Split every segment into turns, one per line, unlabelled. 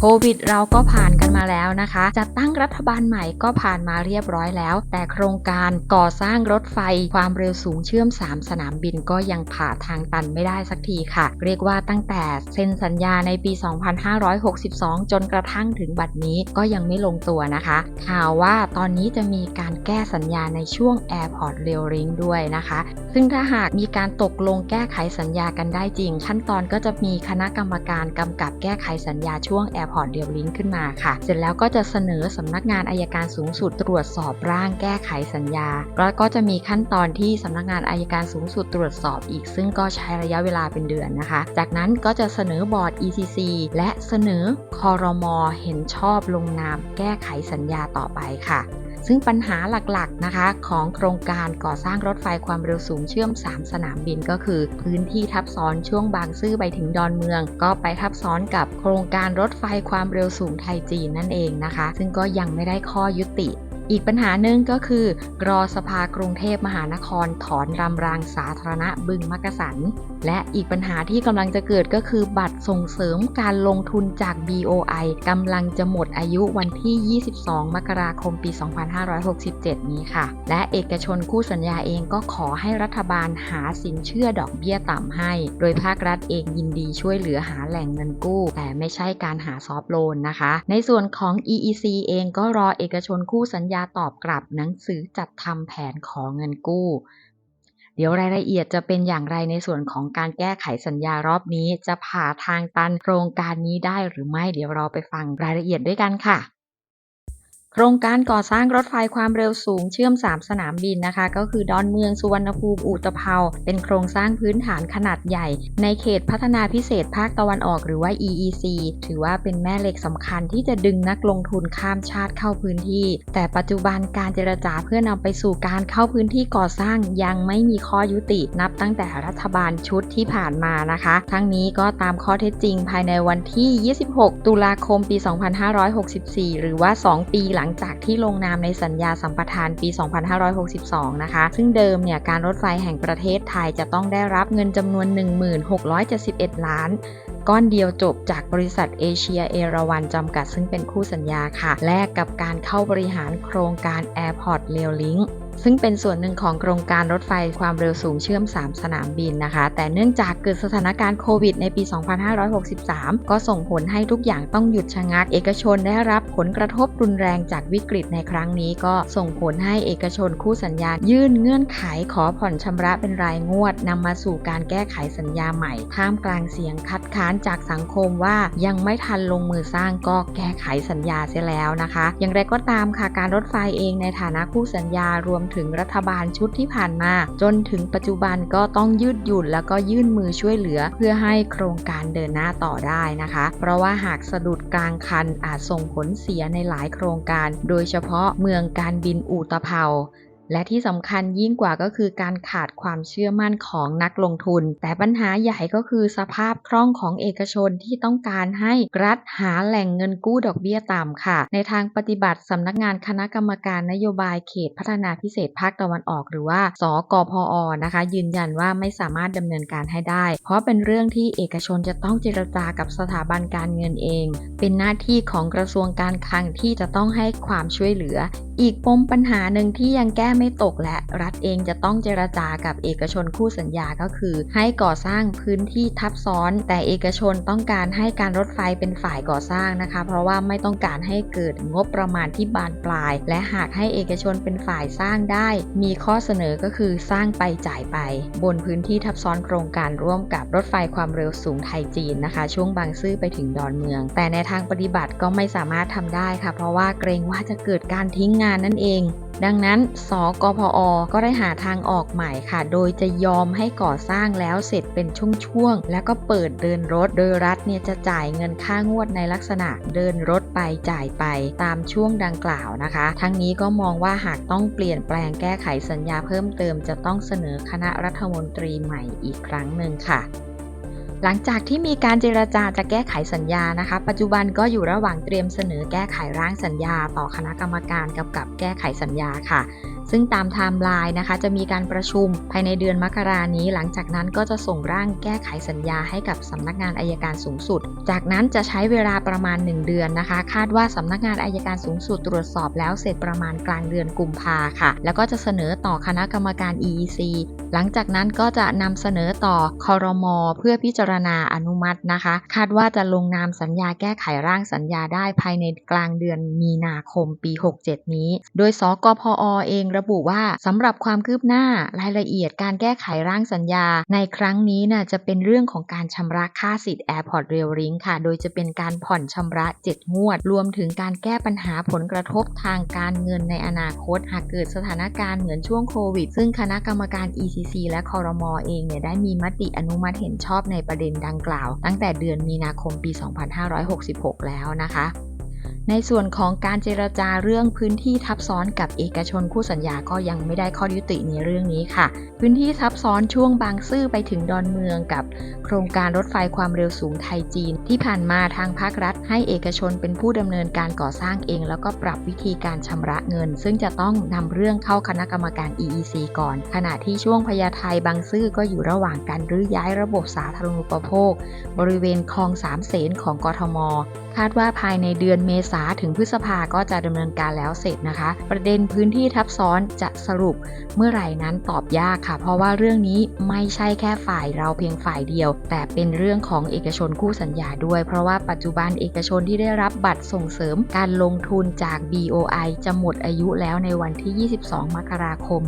โควิดเราก็ผ่านกันมาแล้วนะคะ จัดตั้งรัฐบาลใหม่ก็ผ่านมาเรียบร้อยแล้ว แต่โครงการก่อสร้างรถไฟความเร็วสูงเชื่อม 3 สนามบินก็ยังผ่าทางตันไม่ได้สักทีค่ะ เรียกว่าตั้งแต่เซ็นสัญญาในปี 2562 จนกระทั่งถึงบัดนี้ก็ยังไม่ลงตัวนะคะ ข่าวว่าตอนนี้จะมีการแก้สัญญาในช่วง Airport Rail Link ด้วยนะคะ ซึ่งถ้าหากมีการตกลงแก้ไขสัญญากันได้จริง ขั้นตอนก็จะมีคณะกรรมการกำกับแก้ไขสัญญาช่วงพอร์ตเดียวลิงก์ขึ้นมาค่ะ เสร็จแล้วก็จะเสนอสำนักงานอายการสูงสุดตรวจสอบร่างแก้ไขสัญญา แล้วก็จะมีขั้นตอนที่สำนักงานอายการสูงสุดตรวจสอบอีก ซึ่งก็ใช้ระยะเวลาเป็นเดือนนะคะ จากนั้นก็จะเสนอบอร์ด ECC และเสนอคอรมอเห็นชอบลงนามแก้ไขสัญญาต่อไปค่ะ ซึ่งปัญหาหลักๆนะคะของโครงการก่อสร้างรถไฟความเร็วสูงเชื่อม 3 สนามบินก็คือ พื้นที่ทับซ้อนช่วงบางซื่อไปถึงดอนเมือง ก็ไปทับซ้อนกับโครงการรถไฟความเร็วสูงไทยจีนนั่นเองนะคะ ซึ่งก็ยังไม่ได้ข้อยุติ อีกปัญหาหนึ่งก็คือ รอสภากรุงเทพมหานครถอนรำรางสาธารณะบึงมักกะสัน และอีกปัญหาที่กำลังจะเกิดก็คือ บัตรส่งเสริมการลงทุนจาก BOI กำลังจะหมดอายุวันที่ 22 มกราคมปี 2567 นี้ค่ะ และเอกชนคู่สัญญาเองก็ขอให้รัฐบาลหาสินเชื่อดอกเบี้ยต่ำให้ โดยภาครัฐเองยินดีช่วยเหลือหาแหล่งเงินกู้ แต่ไม่ใช่การหาซอฟโลนนะคะ ในส่วนของ EEC เองก็รอเอกชนคู่สัญญาตอบกลับหนังสือจัดทำแผนขอเงินกู้ เดี๋ยวรายละเอียดจะเป็นอย่างไรในส่วนของการแก้ไขสัญญารอบนี้ จะผ่าทางตันโครงการนี้ได้หรือไม่ เดี๋ยวเราไปฟังรายละเอียดด้วยกันค่ะ โครงการก่อสร้างรถไฟความเร็วสูงเชื่อม 3 สนามบินนะคะ ก็คือดอนเมืองสุวรรณภูมิอุตภเปาเป็นโครงสร้างพื้นฐานขนาดใหญ่ ในเขตพัฒนาพิเศษภาคตะวันออกหรือว่า EEC ถือว่าเป็นแม่เหล็กสำคัญที่จะดึงนักลงทุนข้ามชาติเข้าพื้นที่ แต่ปัจจุบันการเจรจาเพื่อนำไปสู่การเข้าพื้นที่ก่อสร้างยังไม่มีข้อยุตินับตั้งแต่รัฐบาลชุดที่ผ่านมานะคะ ทั้งนี้ก็ตามข้อเท็จจริงภายในวันที่ 26 ตุลาคม ปี 2564 หรือว่า 2 ปีหลังจากที่ลงนามในสัญญาสัมปทานปี 2562 นะคะ ซึ่งเดิมเนี่ยการรถไฟแห่งประเทศไทยจะต้องได้รับเงินจำนวน 1671 ล้านก้อนเดียวจบจากบริษัทเอเชียเอราวันจำกัดซึ่งเป็นคู่สัญญาค่ะ แลกกับการเข้าบริหารโครงการ Airport Rail Link ซึ่งเป็นส่วนหนึ่งของโครงการรถไฟความเร็วสูงเชื่อม 3 สนามบินนะคะ แต่เนื่องจากเกิดสถานการณ์โควิดในปี 2563 ก็ส่งผลให้ทุกอย่างต้องหยุดชะงัก เอกชนได้รับผลกระทบรุนแรงจากวิกฤตในครั้งนี้ ก็ส่งผลให้เอกชนคู่สัญญา ยื่นเงื่อนไขขอผ่อนชำระเป็นรายงวดนำมาสู่การแก้ไขสัญญาใหม่ ท่ามกลางเสียงคัดค้านจากสังคมว่ายังไม่ทันลงมือสร้างก็แก้ไขสัญญาเสียแล้วนะคะ อย่างไรก็ตามค่ะการรถไฟเองในฐานะคู่สัญญารวมถึงรัฐบาลชุดที่ผ่านมา จนถึงปัจจุบันก็ต้องยืดหยุ่นแล้วก็ยื่นมือช่วยเหลือ เพื่อให้โครงการเดินหน้าต่อได้นะคะ เพราะว่าหากสะดุดกลางคันอาจส่งผลเสียในหลายโครงการ โดยเฉพาะเมืองการบินอูตะเภา และที่สำคัญยิ่งกว่าก็คือการขาดความเชื่อมั่นของนักลงทุน แต่ปัญหาใหญ่ก็คือสภาพคล่องของเอกชนที่ต้องการให้รัฐหาแหล่งเงินกู้ดอกเบี้ยต่ำค่ะ ในทางปฏิบัติสำนักงานคณะกรรมการนโยบายเขตพัฒนาพิเศษภาคตะวันออก หรือว่า สกพอนะคะ ยืนยันว่าไม่สามารถดำเนินการให้ได้ เพราะเป็นเรื่องที่เอกชนจะต้องเจรจากับสถาบันการเงินเอง เป็นหน้าที่ของกระทรวงการคลังที่จะต้องให้ความช่วยเหลือ อีกปมปัญหาหนึ่งที่ยังแก้ไม่ตกและรัฐเองจะต้องเจรจากับเอกชนคู่สัญญาก็คือ ให้ก่อสร้างพื้นที่ทับซ้อน แต่เอกชนต้องการให้การรถไฟเป็นฝ่ายก่อสร้างนะคะ เพราะว่าไม่ต้องการให้เกิดงบประมาณที่บานปลาย และหากให้เอกชนเป็นฝ่ายสร้างได้ มีข้อเสนอก็คือสร้างไปจ่ายไป บนพื้นที่ทับซ้อนโครงการร่วมกับรถไฟความเร็วสูงไทยจีนนะคะ ช่วงบางซื่อไปถึงดอนเมือง แต่ในทางปฏิบัติก็ไม่สามารถทำได้ค่ะ เพราะว่าเกรงว่าจะเกิดการทิ้งงานนั่นเอง ดังนั้นสกพอก็ได้หาทางออกใหม่ค่ะ โดยจะยอมให้ก่อสร้างแล้วเสร็จเป็นช่วงๆ แล้วก็เปิดเดินรถ โดยรัฐเนี่ยจะจ่ายเงินค่างวดในลักษณะเดินรถไปจ่ายไปตามช่วงดังกล่าวนะคะ ทั้งนี้ก็มองว่าหากต้องเปลี่ยนแปลงแก้ไขสัญญาเพิ่มเติมจะต้องเสนอคณะรัฐมนตรีใหม่อีกครั้งหนึ่งค่ะ หลังจากที่มีการเจรจาจะแก้ไขสัญญานะคะ ปัจจุบันก็อยู่ระหว่างเตรียมเสนอแก้ไขร่างสัญญา ต่อคณะกรรมการกำกับแก้ไขสัญญาค่ะ ซึ่งตามไทม์ไลน์นะคะ จะมีการประชุมภายในเดือนมกรานี้ หลังจากนั้นก็จะส่งร่างแก้ไขสัญญาให้กับสำนักงานอายการสูงสุด จากนั้นจะใช้เวลาประมาณ 1 เดือนนะคะ คาดว่าสำนักงานอายการสูงสุดตรวจสอบแล้วเสร็จประมาณกลางเดือนกุมภาค่ะ แล้วก็จะเสนอต่อคณะกรรมการ EEC หลังจากนั้นก็จะนำเสนอต่อคอรมอเพื่อพิจารณาอนุมัตินะคะ คาดว่าจะลงนามสัญญาแก้ไขร่างสัญญาได้ภายในกลางเดือนมีนาคมปี 67 นี้ โดยสกพอเองระบุว่าสำหรับความคืบหน้ารายละเอียดการแก้ไขร่างสัญญา ในครั้งนี้น่ะจะเป็นเรื่องของการชำระค่าสิทธิ์ Airport Rail Link ค่ะ โดยจะเป็นการผ่อนชำระ 7 งวด รวมถึงการแก้ปัญหาผลกระทบทางการเงินในอนาคต หากเกิดสถานการณ์เหมือนช่วงโควิด ซึ่งคณะกรรมการ ECC และคอรมอเองเนี่ยได้มีมติอนุมัติเห็นชอบในประเด็นดังกล่าว ตั้งแต่เดือนมีนาคมปี 2566 แล้วนะคะ ในส่วนของการเจรจาเรื่องพื้นที่ทับซ้อนกับเอกชนคู่สัญญาก็ยังไม่ได้ข้อยุติในเรื่องนี้ค่ะ พื้นที่ทับซ้อนช่วงบางซื่อไปถึงดอนเมืองกับ โครงการรถไฟความเร็วสูงไทยจีน ที่ผ่านมาทางภาครัฐ ให้เอกชนเป็นผู้ดำเนินการก่อสร้างเอง แล้วก็ปรับวิธีการชำระเงิน ซึ่งจะต้องนำเรื่องเข้าคณะกรรมการ EEC ก่อน ขณะที่ช่วงพญาไทบางซื่อก็อยู่ระหว่างการรื้อย้ายระบบสาธารณูปโภค บริเวณคลองสามเสนของกทม คาดว่าภายในเดือนเมษาถึงพฤษภาก็จะดำเนินการแล้วเสร็จนะคะ ประเด็นพื้นที่ทับซ้อนจะสรุปเมื่อไหร่นั้นตอบยากค่ะ เพราะว่าเรื่องนี้ไม่ใช่แค่ฝ่ายเราเพียงฝ่ายเดียว แต่เป็นเรื่องของเอกชนคู่สัญญาด้วย เพราะว่าปัจจุบันเอกชนที่ได้รับบัตรส่งเสริมการลงทุนจาก BOI จะหมดอายุแล้วในวันที่ 22 มกราคม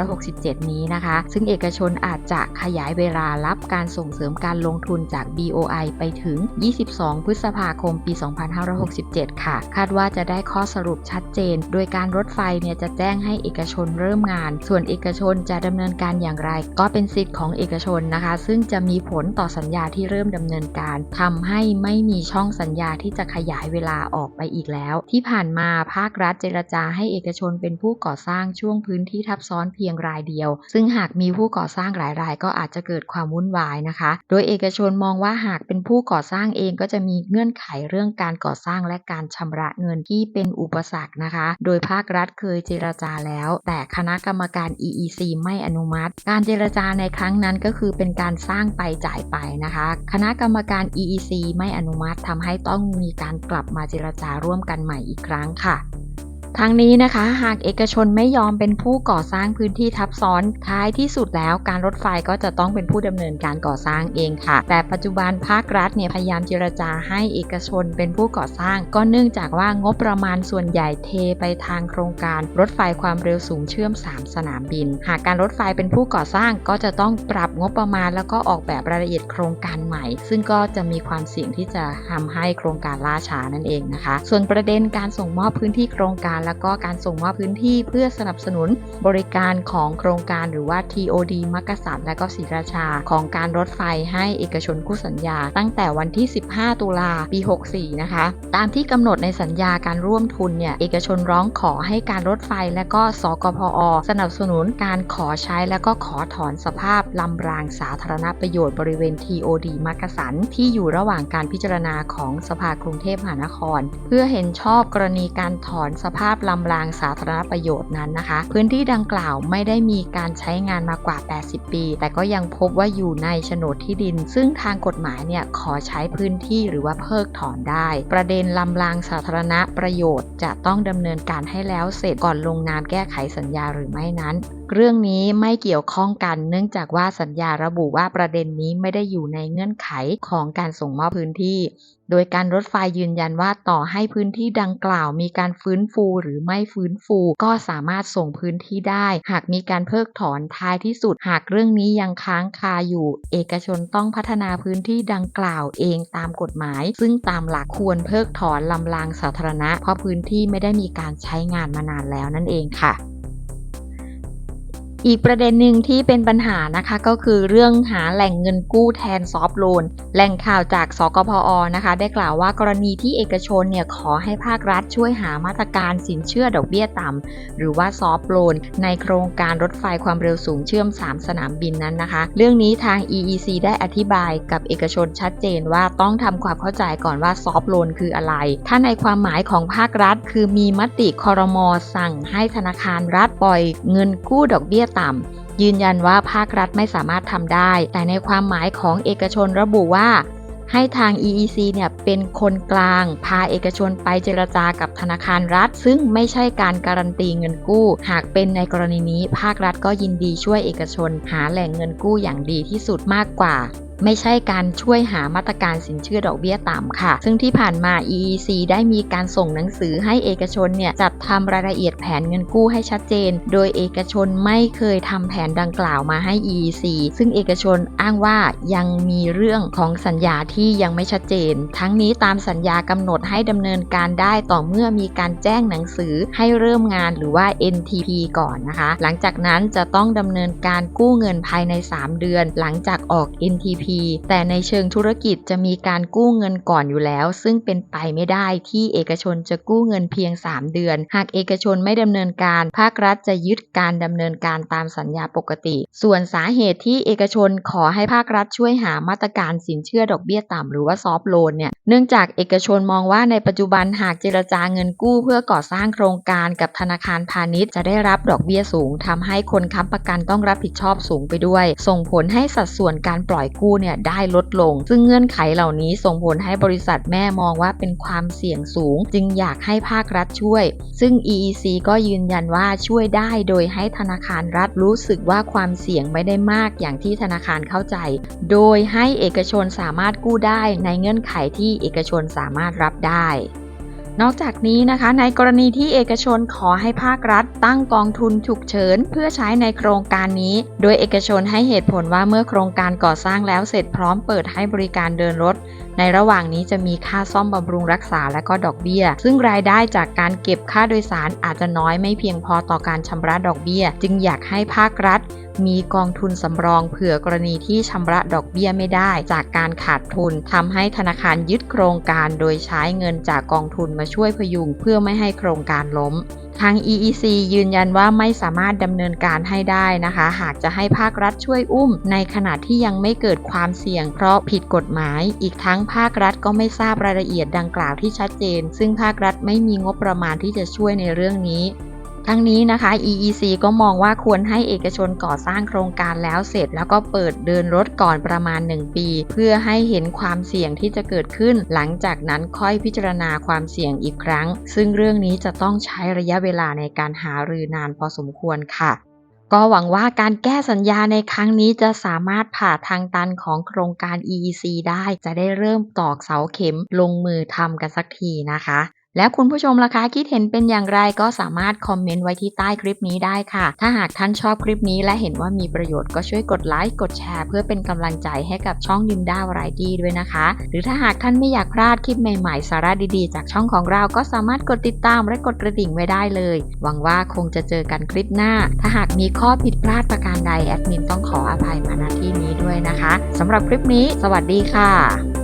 2567 นี้นะคะ ซึ่งเอกชนอาจจะขยายเวลารับการส่งเสริมการลงทุนจาก BOI ไปถึง 22 พฤษภาคม ปี 2567ค่ะ คาดว่าจะได้ข้อสรุปชัดเจน โดยการรถไฟเนี่ยจะแจ้งให้เอกชนเริ่มงาน ส่วนเอกชนจะดำเนินการอย่างไร ก็เป็นสิทธิ์ของเอกชนนะคะ ซึ่งจะมีผลต่อสัญญาที่เริ่มดำเนินการทำให้ไม่มีช่องสัญญาที่จะขยายเวลาออกไปอีกแล้ว ที่ผ่านมาภาครัฐเจรจาให้เอกชนเป็นผู้ก่อสร้างช่วงพื้นที่ทับซ้อนเพียงรายเดียว ซึ่งหากมีผู้ก่อสร้างหลายรายก็อาจจะเกิดความวุ่นวายนะคะ โดยเอกชนมองว่าหากเป็นผู้ก่อสร้างเองก็จะมีเงื่อนไขเรื่องการก่อสร้างและการชำระเงินที่เป็นอุปสรรคนะคะ โดยภาครัฐเคยเจรจาแล้ว แต่คณะกรรมการ EEC ไม่อนุมัติ การเจรจาในครั้งนั้นก็คือเป็นการสร้างไปจ่ายไปนะคะ คณะกรรมการ EEC ไม่อนุมัติทำให้ต้องมีการกลับมาเจรจาร่วมกันใหม่อีกครั้งค่ะ ทางนี้นะคะ หากเอกชนไม่ยอมเป็นผู้ก่อสร้างพื้นที่ทับซ้อนท้ายที่สุดแล้ว การรถไฟก็จะต้องเป็นผู้ดำเนินการก่อสร้างเองค่ะ แต่ปัจจุบันภาครัฐเนี่ยพยายามเจรจาให้เอกชนเป็นผู้ก่อสร้าง ก็เนื่องจากว่างบประมาณส่วนใหญ่เทไปทางโครงการรถไฟความเร็วสูงเชื่อม 3 สนามบิน หากการรถไฟเป็นผู้ก่อสร้างก็จะต้องปรับงบประมาณ แล้วก็ออกแบบรายละเอียดโครงการใหม่ ซึ่งก็จะมีความเสี่ยงที่จะทำให้โครงการล่าช้านั่นเองนะคะ ส่วนประเด็นการส่งมอบพื้นที่โครงการแล้วก็การส่งมอบพื้นที่เพื่อสนับสนุนบริการของโครงการหรือว่า TOD มักกะสันและก็ศรีราชา ของการรถไฟให้เอกชนคู่สัญญา ตั้งแต่วันที่ 15 ตุลาปี 64 นะคะ ตามที่กำหนดในสัญญาการร่วมทุนเนี่ยเอกชนร้องขอให้การรถไฟและก็สกพอ สนับสนุนการขอใช้และก็ขอถอนสภาพลำรางสาธารณประโยชน์บริเวณ TOD มักกะสันที่อยู่ระหว่างการพิจารณาของสภากรุงเทพมหานคร เพื่อเห็นชอบกรณีการถอนสภาพลำรางสาธารณประโยชน์นั้นนะคะ พื้นที่ดังกล่าวไม่ได้มีการใช้งานมากว่า 80 ปี แต่ก็ยังพบว่าอยู่ในโฉนดที่ดิน ซึ่งทางกฎหมายเนี่ยขอใช้พื้นที่หรือว่าเพิกถอนได้ ประเด็นลำรางสาธารณประโยชน์ จะต้องดำเนินการให้แล้วเสร็จก่อนลงนามแก้ไขสัญญาหรือไม่นั้น เรื่องนี้ไม่เกี่ยวข้องกัน เนื่องจากว่าสัญญาระบุว่าประเด็นนี้ไม่ได้อยู่ในเงื่อนไขของการส่งมอบพื้นที่ โดยการรถไฟยืนยันว่าต่อให้พื้นที่ดังกล่าว มีการฟื้นฟูหรือไม่ฟื้นฟู ก็สามารถส่งพื้นที่ได้ หากมีการเพิกถอนท้ายที่สุด หากเรื่องนี้ยังค้างคาอยู่ เอกชนต้องพัฒนาพื้นที่ดังกล่าวเองตามกฎหมาย ซึ่งตามหลักควรเพิกถอนลำรางสาธารณะ เพราะพื้นที่ไม่ได้มีการใช้งานมานานแล้วนั่นเองค่ะ อีกประเด็นหนึ่งที่เป็นปัญหานะคะก็คือเรื่องหาแหล่งเงินกู้แทนซอฟท์โลนแหล่งข่าวจากสกพอนะคะ ได้กล่าวว่ากรณีที่เอกชนเนี่ยขอให้ภาครัฐช่วยหามาตรการสินเชื่อดอกเบี้ยต่ำหรือว่าซอฟท์โลนในโครงการรถไฟความเร็วสูงเชื่อม 3 สนามบินนั้นนะคะ เรื่องนี้ทาง EEC ได้อธิบายกับเอกชนชัดเจนว่าต้องทำความเข้าใจก่อนว่าซอฟท์โลนคืออะไร ถ้าในความหมายของภาครัฐ คือมีมติคอรมอสั่งให้ธนาคารรัฐปล่อยเงินกู้ดอกเบี้ยต่ำยืนยันว่าภาครัฐไม่สามารถทำได้ แต่ในความหมายของเอกชนระบุว่า ให้ทาง EEC เนี่ยเป็นคนกลาง พาเอกชนไปเจรจากับธนาคารรัฐ ซึ่งไม่ใช่การการันตีเงินกู้ หากเป็นในกรณีนี้ภาครัฐก็ยินดีช่วยเอกชน หาแหล่งเงินกู้อย่างดีที่สุดมากกว่า ไม่ใช่การช่วยหามาตรการสินเชื่อดอกเบี้ยต่ำค่ะ ซึ่งที่ผ่านมา EEC ได้มีการส่งหนังสือให้เอกชนเนี่ยจัดทำรายละเอียดแผนเงินกู้ให้ชัดเจน โดยเอกชนไม่เคยทำแผนดังกล่าวมาให้ EEC ซึ่งเอกชนอ้างว่ายังมีเรื่องของสัญญาที่ยังไม่ชัดเจน ทั้งนี้ตามสัญญากำหนดให้ดำเนินการได้ต่อเมื่อมีการแจ้งหนังสือให้เริ่มงานหรือว่า NTP ก่อนนะคะ หลังจากนั้นจะต้องดำเนินการกู้เงินภายใน 3 เดือน หลังจากออก NTP แต่ในเชิงธุรกิจจะมีการกู้เงินก่อนอยู่แล้ว ซึ่งเป็นไปไม่ได้ที่เอกชนจะกู้เงินเพียง 3 เดือน หากเอกชนไม่ดำเนินการ ภาครัฐจะยึดการดำเนินการตามสัญญาปกติ ส่วนสาเหตุที่เอกชนขอให้ภาครัฐช่วยหามาตรการสินเชื่อดอกเบี้ยต่ำหรือว่าซอฟโลนเนี่ยเนื่องจากเอกชนมองว่าในปัจจุบันหากเจรจาเงินกู้เพื่อก่อสร้างโครงการกับธนาคารพาณิชย์จะได้รับดอกเบี้ยสูงทำให้คนค้ำประกันต้องรับผิดชอบสูงไปด้วย ส่งผลให้สัดส่วนการปล่อยกู้เนี่ยได้ลดลง ซึ่งเงื่อนไขเหล่านี้ส่งผลให้บริษัทแม่มองว่าเป็นความเสี่ยงสูง จึงอยากให้ภาครัฐช่วย ซึ่ง EEC ก็ยืนยันว่าช่วยได้โดยให้ธนาคารรัฐรู้สึกว่าความเสี่ยงไม่ได้มากอย่างที่ธนาคารเข้าใจ โดยให้เอกชนสามารถกู้ได้ในเงื่อนไขที่เอกชนสามารถรับได้ นอกจากนี้นะคะ ในกรณีที่เอกชนขอให้ภาครัฐ ตั้งกองทุนฉุกเฉิน เพื่อใช้ในโครงการนี้ โดยเอกชนให้เหตุผลว่าเมื่อโครงการก่อสร้างแล้วเสร็จพร้อมเปิดให้บริการเดินรถในระหว่างนี้จะมีค่าซ่อมบำรุงรักษาและก็ดอกเบี้ย ซึ่งรายได้จากการเก็บค่าโดยสารอาจจะน้อยไม่เพียงพอต่อการชำระดอกเบี้ย จึงอยากให้ภาครัฐมีกองทุนสำรองเผื่อกรณีที่ชำระดอกเบี้ยไม่ได้ จากการขาดทุนทำให้ธนาคารยึดโครงการโดยใช้เงินจากกองทุนมาช่วยพยุงเพื่อไม่ให้โครงการล้มทาง EEC ยืนยันว่าไม่สามารถดำเนินการให้ได้นะคะ หากจะให้ภาครัฐช่วยอุ้ม ในขณะที่ยังไม่เกิดความเสี่ยง เพราะผิดกฎหมาย อีกทั้งภาครัฐก็ไม่ทราบรายละเอียดดังกล่าวที่ชัดเจน ซึ่งภาครัฐไม่มีงบประมาณที่จะช่วยในเรื่องนี้ ทั้งนี้นะคะ EEC ก็มองว่าควรให้เอกชนก่อสร้างโครงการแล้วเสร็จ แล้วก็เปิดเดินรถก่อนประมาณ 1 ปี เพื่อให้เห็นความเสี่ยงที่จะเกิดขึ้น หลังจากนั้นค่อยพิจารณาความเสี่ยงอีกครั้ง ซึ่งเรื่องนี้จะต้องใช้ระยะเวลาในการหารือนานพอสมควรค่ะก็หวังว่าการแก้สัญญาในครั้งนี้จะสามารถผ่าทางตันของโครงการ EEC ได้ จะได้เริ่มตอกเสาเข็มลงมือทำกันสักทีนะคะ แล้วคุณผู้ชมล่ะคะคิดเห็นเป็นอย่างไรก็สามารถคอมเมนต์ไว้ที่ใต้คลิปนี้ได้ค่ะ ถ้าหากท่านชอบคลิปนี้และเห็นว่ามีประโยชน์ก็ช่วยกดไลค์กดแชร์ เพื่อเป็นกำลังใจให้กับช่องยิมด้าวไรดี้ด้วยนะคะ หรือถ้าหากท่านไม่อยากพลาดคลิปใหม่ๆ สาระดีๆ จากช่องของเราก็สามารถกดติดตามและกดกระดิ่งไว้ได้เลย หวังว่าคงจะเจอกันคลิปหน้า ถ้าหากมีข้อผิดพลาดประการใดแอดมินต้องขออภัยมาณที่นี้ด้วยนะคะสำหรับคลิปนี้ สวัสดีค่ะ